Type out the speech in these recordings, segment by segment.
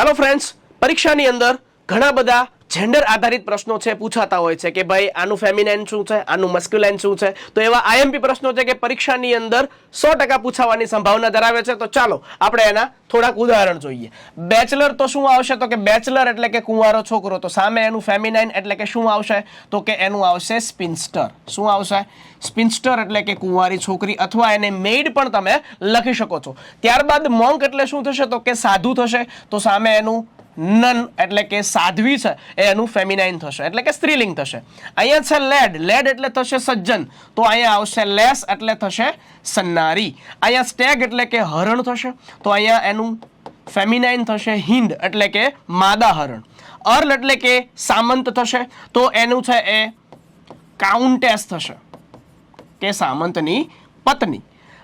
Hello friends પરીક્ષાની અંદર ઘણા બધા જેન્ડર આધારિત પ્રશ્નો છે, પૂછાતા હોય છે કે ભાઈ, આનું ફેમિનાઇન શું છે, આનું મસ્ક્યુલાઇન શું છે? તો એવા આઈએમપી પ્રશ્નો છે કે પરીક્ષાની અંદર સો ટકા પૂછાવાની સંભાવના ધરાવે છે. તો ચાલો, આપણે એના થોડાક ઉદાહરણ જોઈએ. બેચલર તો શું આવશે? તો કે બેચલર એટલે કે કુંવારો છોકરો. તો સામે એનું ફેમિનાઇન એટલે કે શું આવશે? તો કે એનું આવશે સ્પિન્સ્ટર શું આવશે? સ્પિન્સ્ટર એટલે કે કુંવારી છોકરી અથવા એને મેઇડ પણ તમે લખી શકો છો. ત્યારબાદ મોંક એટલે શું થશે? તો કે સાધુ થશે. તો સામે એનું નન એટલે કે સાધ્વી છે, એ એનું ફેમિનાઇન થશે, એટલે કે સ્ત્રીલિંગ થશે. અહીંયા છે લેડ લેડ એટલે થશે સજ્જન. તો અહીંયા આવશે લેસ એટલે થશે સન્નારી. અહીંયા સ્ટેગ એટલે કે હરણ થશે, તો અહીંયા એનું ફેમિનાઇન થશે હિન્દ એટલે કે માદા હરણ અર્લ એટલે કે સામંત થશે, તો એનું છે એ કાઉન્ટેસ થશે, કે સામંતની પત્ની.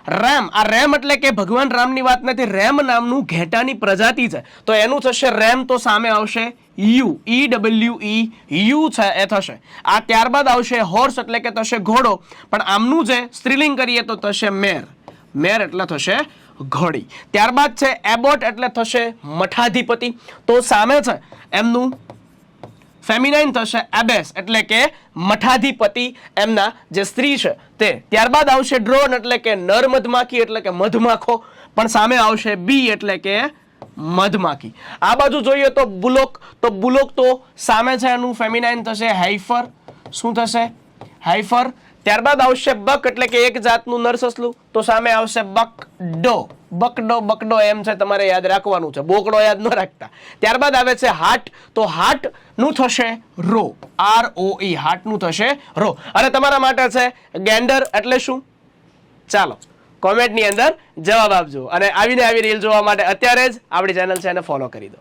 રેમ. આ રેમ એટલે કે ભગવાન રામની વાત નથી, રેમ નામનું ઘેટાની પ્રજાતિ છે. તો એનું થશે રેમ, તો સામે આવશે U. E W E U છે, એ થશે. આ ત્યારબાદ આવશે હોર્સ એટલે કે થશે ઘોડો. પણ આમનું જે સ્ત્રીલિંગ કરીએ તો થશે મેર. મેર એટલે થશે ઘોડી. ત્યારબાદ છે એબોટ એટલે થશે મઠાધિપતિ. તો સામે છે એમનું ફેમિનાઇન થશે એબેસ એટલે કે મઠાધિપતિ એમના જે સ્ત્રી છે તે. ત્યારબાદ આવશે ડ્રોન, એટલે કે નર મધમાખી એટલે કે મધમાખો. પણ સામે આવશે બી, એટલે કે મધમાખી. આ બાજુ જોઈએ તો બુલોક તો બુલોક તો સામે છે એનું ફેમિનાઇન થશે, હાઈફર. શું થશે? હાઈફર. ત્યારબાદ આવશે બક, એટલે કે એક જાતનું નરસસલું તો સામે આવશે બકડો બકડો બકડો એમ છે તમારે યાદ રાખવાનું છે. બોકડો યાદ ન રાખતા. ત્યારબાદ આવે છે હાટ. તો હાટનું થશે રો. આર ઓ ઈ હાટનું થશે રો. અને તમારા માટે છે ગેન્ડર એટલે શું? ચાલો, કોમેન્ટની અંદર જવાબ આપજો. અને આવીને આવી રીલ જોવા માટે અત્યારે જ આપણી ચેનલ છે એને ફોલો કરી દો.